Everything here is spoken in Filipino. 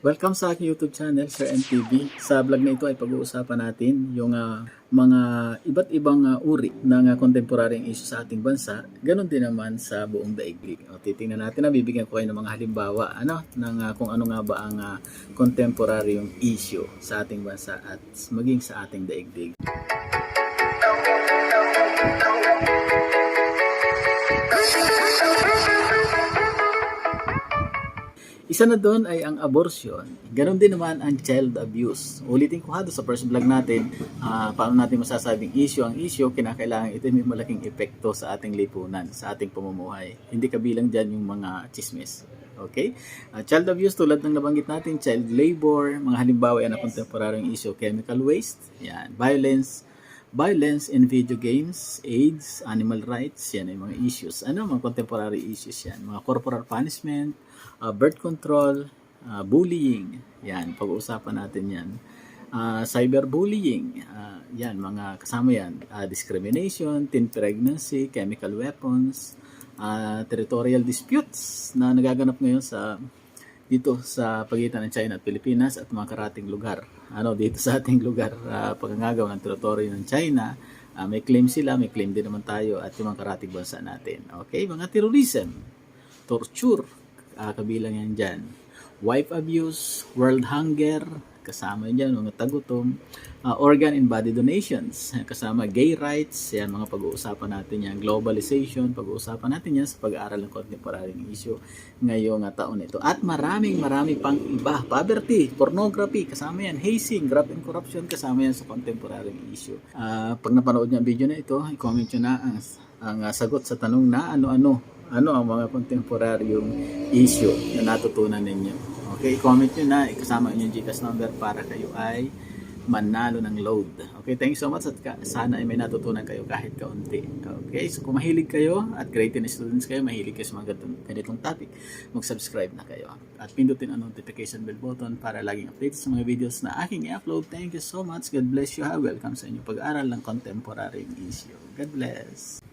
Welcome sa aking YouTube channel, Sir NTV. Sa vlog na ito ay pag-uusapan natin yung ah, mga iba't ibang ah, uri ng uh, contemporary issue sa ating bansa. Ganon din naman sa buong daigdig. O, titingnan natin na bibigyan ko kayo ng mga halimbawa ano, ng ah, kung ano nga ba ang uh, contemporary yung issue sa ating bansa at maging sa ating daigdig. Isa na doon ay ang abortion. Ganon din naman ang child abuse. Ulitin ko ha sa first vlog natin, ah, paano natin masasabing issue. Ang issue, kinakailangan ito may malaking epekto sa ating lipunan, sa ating pamumuhay. Hindi kabilang dyan yung mga chismis. Okay? Ah, child abuse tulad ng nabanggit natin, child labor, mga halimbawa yan na contemporary issue, chemical waste, yan, violence, violence in video games, AIDS, animal rights, yan ay mga issues. Ano mga contemporary issues yan? Mga corporal punishment, uh, birth control, uh, bullying, yan, pag-uusapan natin yan. Uh, cyberbullying, uh, yan, mga kasama yan. Uh, discrimination, teen pregnancy, chemical weapons, uh, territorial disputes na nagaganap ngayon sa dito sa pagitan ng China at Pilipinas at mga karating lugar. Ano, dito sa ating lugar, uh, pagngagaw ng teritoryo ng China, uh, may claim sila, may claim din naman tayo at yung mga karating bansa natin. Okay, mga terrorism, torture, uh, kabilang yan dyan. Wife abuse, world hunger, kasama dyan, mga tagutom, uh, organ and body donations, kasama gay rights, yan mga pag-uusapan natin yan, globalization, pag-uusapan natin yan sa pag-aaral ng contemporary issue ngayong uh, taon ito. At maraming marami pang iba, poverty, pornography, kasama yan, hazing, graft and corruption, kasama yan sa contemporary issue. Uh, pag napanood niyo ang video na ito, i-comment nyo na ang, ang uh, sagot sa tanong na ano-ano ano ang mga contemporaryong issue na natutunan ninyo. Okay, comment nyo na, ikasama nyo yung Gcash number para kayo ay manalo ng load. Okay, thank you so much at sana ay may natutunan kayo kahit kaunti. Okay, so kung mahilig kayo at grade 10 students kayo, mahilig kayo sa mga ganitong, ganitong topic, mag-subscribe na kayo. At pindutin ang notification bell button para laging updated sa mga videos na aking i-upload. Thank you so much. God bless you. Ha. Welcome sa inyong pag-aral ng contemporary issue. God bless.